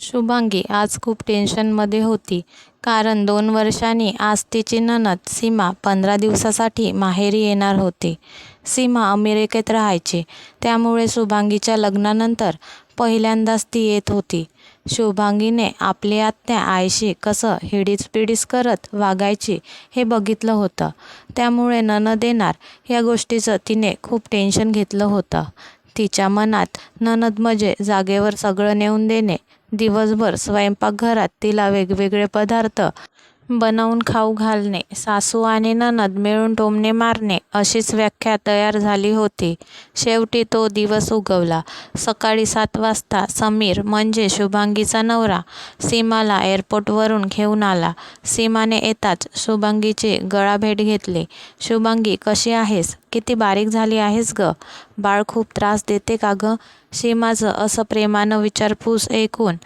शुभांगी आज खूप टेन्शनमध्ये होती. कारण दोन वर्षांनी आज तिची ननद सीमा पंधरा दिवसासाठी माहेरी येणार होती. सीमा अमेरिकेत राहायची. त्यामुळे शुभांगीच्या लग्नानंतर पहिल्यांदाच ती येत होती. शुभांगीने आपली आत्या आईशी कसं हिडीच पिडीच करत वागायची हे बघितलं होतं. त्यामुळे ननद येणार या गोष्टीचं तिने खूप टेन्शन घेतलं होतं. तिच्या मनात ननद म्हणजे जागेवर सगळं नेऊन देणे दिवसभर स्वयंपाकघरात तिला वेगवेगळे पदार्थ बनवून खाऊ घालणे सासू आणि ननद मिळून टोमणे मारणे अशीच व्याख्या तयार झाली होती. शेवटी तो दिवस उगवला. सकाळी सात वाजता समीर म्हणजे शुभांगीचा नवरा सीमाला एअरपोर्टवरून घेऊन आला. सीमाने येताच शुभांगीची गळाभेट घेतली. शुभांगी कशी आहेस? किती बारीक झाली आहेस ग? बाळ खूप त्रास देते का ग सीमाचं असं प्रेमानं विचारपूस ऐकून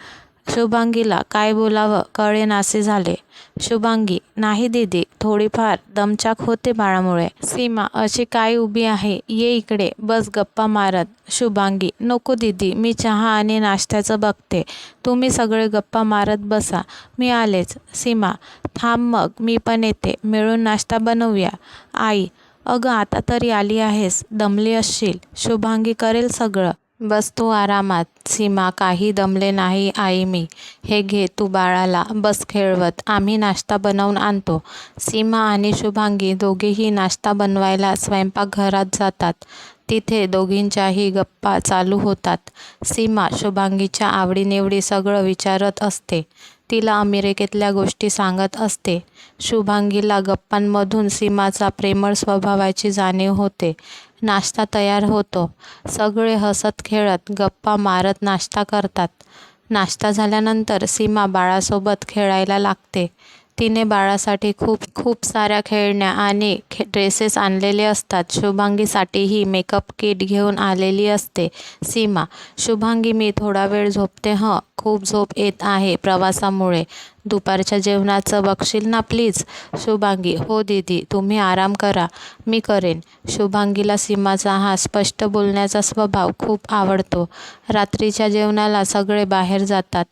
शुभांगीला काय बोलावं? कळेनासे झाले. शुभांगी नाही दीदी थोडीफार दमचाक होते बाळामुळे. सीमा अशी काय उभी आहे? ये इकडे बस गप्पा मारत. शुभांगी नको दीदी मी चहा आणि नाश्त्याचं बघते. तुम्ही सगळे गप्पा मारत बसा. मी आलेच. सीमा थांब मग मी पण येते. मिळून नाश्ता बनवूया. आई अगं आता तरी आली आहेस. दमली असशील. शुभांगी करेल सगळं. बस तू आरामात. सीमा काही दमले नाही आई मी हे घे तू बाळाला बस खेळवत आम्ही नाश्ता बनवून आणतो. सीमा आणि शुभांगी दोघेही नाश्ता बनवायला स्वयंपाकघरात जातात. तिथे दोघींच्याही गप्पा चालू होतात. सीमा शुभांगीच्या आवडीनिवडी सगळं विचारत असते. तिला अमेरिकेतल्या गोष्टी सांगत असते. शुभांगीला गप्पांमधून सीमाचा प्रेमळ स्वभावाची जाणीव होते. नाश्ता तयार होतो. सगळे हसत खेळत गप्पा मारत नाश्ता करतात. नाश्ता झाल्यानंतर सीमा बाळासोबत खेळायला लागते. तिने बाळासाठी खूप खूप साऱ्या खेळण्या आणि खे ड्रेसेस आणलेले असतात. शुभांगीसाठीही मेकअप किट घेऊन आलेली असते सीमा. शुभांगी मी थोडा वेळ झोपते हं. खूप झोप येत आहे प्रवासामुळे. दुपारच्या जेवणाचं बघशील ना प्लीज शुभांगी हो दीदी तुम्ही आराम करा. मी करेन. शुभांगीला सीमाचा हा स्पष्ट बोलण्याचा स्वभाव खूप आवडतो. रात्रीच्या जेवणाला सगळे बाहेर जातात.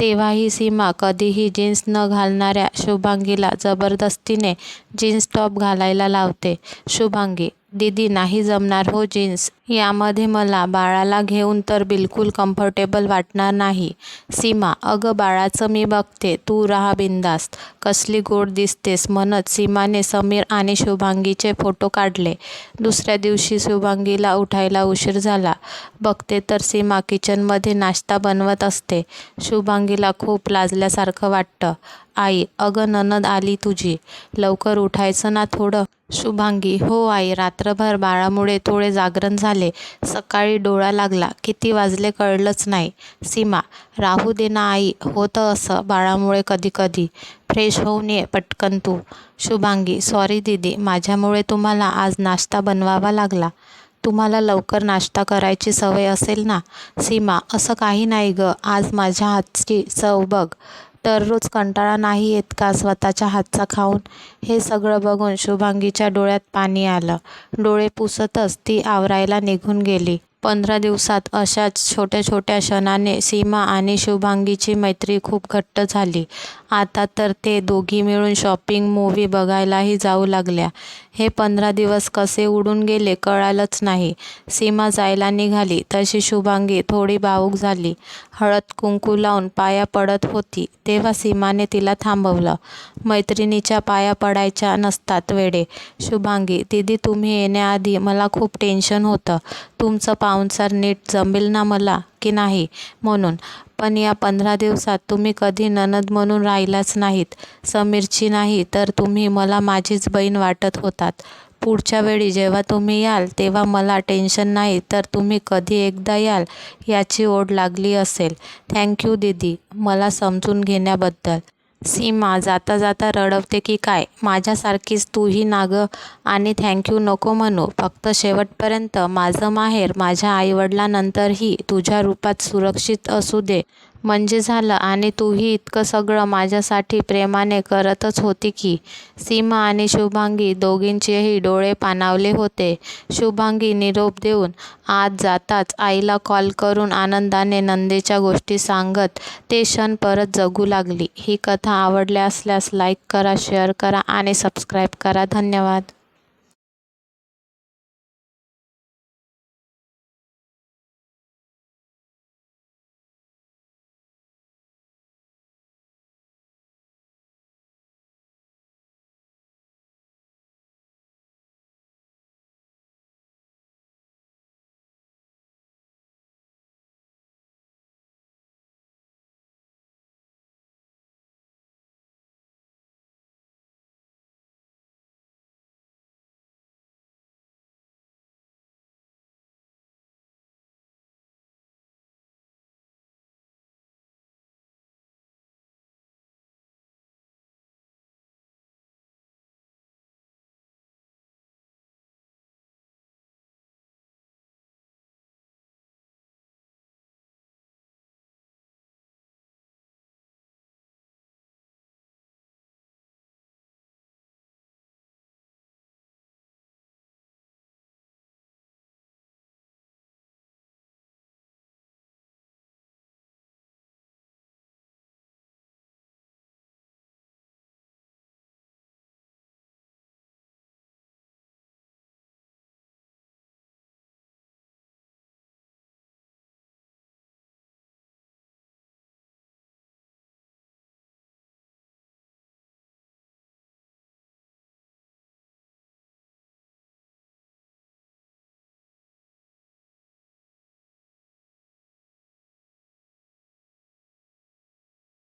तेव्हाही सीमा कधीही जीन्स न घालणाऱ्या शुभांगीला जबरदस्तीने जीन्स टॉप घालायला लावते. शुभांगी दीदी नाही जमणार हो जीन्स. यामध्ये मला बाळाला घेऊन तर बिलकुल कम्फर्टेबल वाटणार नाही. सीमा अगं बाळाचं मी बघते. तू राहा बिंदास्त. कसली गोड दिसतेस म्हणत सीमाने समीर आणि शुभांगीचे फोटो काढले. दुसऱ्या दिवशी शुभांगीला उठायला उशीर झाला. बघते तर सीमा किचनमध्ये नाश्ता बनवत असते. शुभांगीला खूप लाजल्यासारखं वाटतं. आई अगं ननद आली तुझी. लवकर उठायचं ना थोडं? शुभांगी हो आई रात्रभर बाळामुळे थोडे जागरण झाले. सकाळी डोळा लागला. किती वाजले कळलंच नाही. सीमा राहू दे ना आई होतं असं बाळामुळे कधी कधी फ्रेश होऊन ये पटकन तू. शुभांगी सॉरी दीदी माझ्यामुळे तुम्हाला आज नाश्ता बनवावा लागला. तुम्हाला लवकर नाश्ता करायची सवय असेल ना? सीमा असं काही नाही गं. आज माझ्या हातची चव बघ. दररोज कंटाळा नाही येत का? स्वतःच्या हातचा खाऊन? हे सगळं बघून शुभांगीच्या डोळ्यात पाणी आलं. डोळे पुसतच ती आवरायला निघून गेली. पंधरा दिवसात अशाच छोट्या छोट्या क्षणाने सीमा आणि शुभांगीची मैत्री खूप घट्ट झाली. आता तर ते दोघी मिळून शॉपिंग मूव्ही बघायलाही जाऊ लागल्या. हे पंधरा दिवस कसे उडून गेले कळालंच नाही. सीमा जायला निघाली तशी शुभांगी थोडी भावूक झाली. हळद कुंकू लावून पाया पडत होती तेव्हा सीमाने तिला थांबवलं. मैत्रिणीच्या पाया पडायच्या नसतात वेडे. शुभांगी दीदी तुम्ही येण्याआधी मला खूप टेन्शन होतं. तुमचं पाहुणसार नीट जमेल ना मला? की नाही? म्हणून पण या पंधरा दिवसात तुम्ही कधी ननद म्हणून राहिलाच नाहीत. समीरची नाही तर तुम्ही मला माझीच बहीण वाटत होतात. पुढच्या वेळी जेव्हा तुम्ही याल तेव्हा मला टेन्शन नाही तर तुम्ही कधी एकदा याल याची ओढ लागली असेल. थँक्यू दीदी. मला समजून घेण्याबद्दल. सीमा जाता जाता रडवते की काय? माझ्यासारखीच तूही ना आणि थँक्यू नको म्हणू. फक्त शेवटपर्यंत माझं माहेर माझ्या आईवडिलांनंतरही तुझ्या रूपात सुरक्षित असू दे. म्हणजे झालं आणि तूही इतकं सगळं माझ्यासाठी प्रेमाने करतच होती की. सीमा आणि शुभांगी दोघींचेही डोळे पाणावले होते. शुभांगी निरोप देऊन आत जाताच आईला कॉल करून आनंदाने नंदेच्या गोष्टी सांगत ते क्षण परत जगू लागली. ही कथा आवडल्या असल्यास लाईक करा शेअर करा आणि सबस्क्राईब करा. धन्यवाद.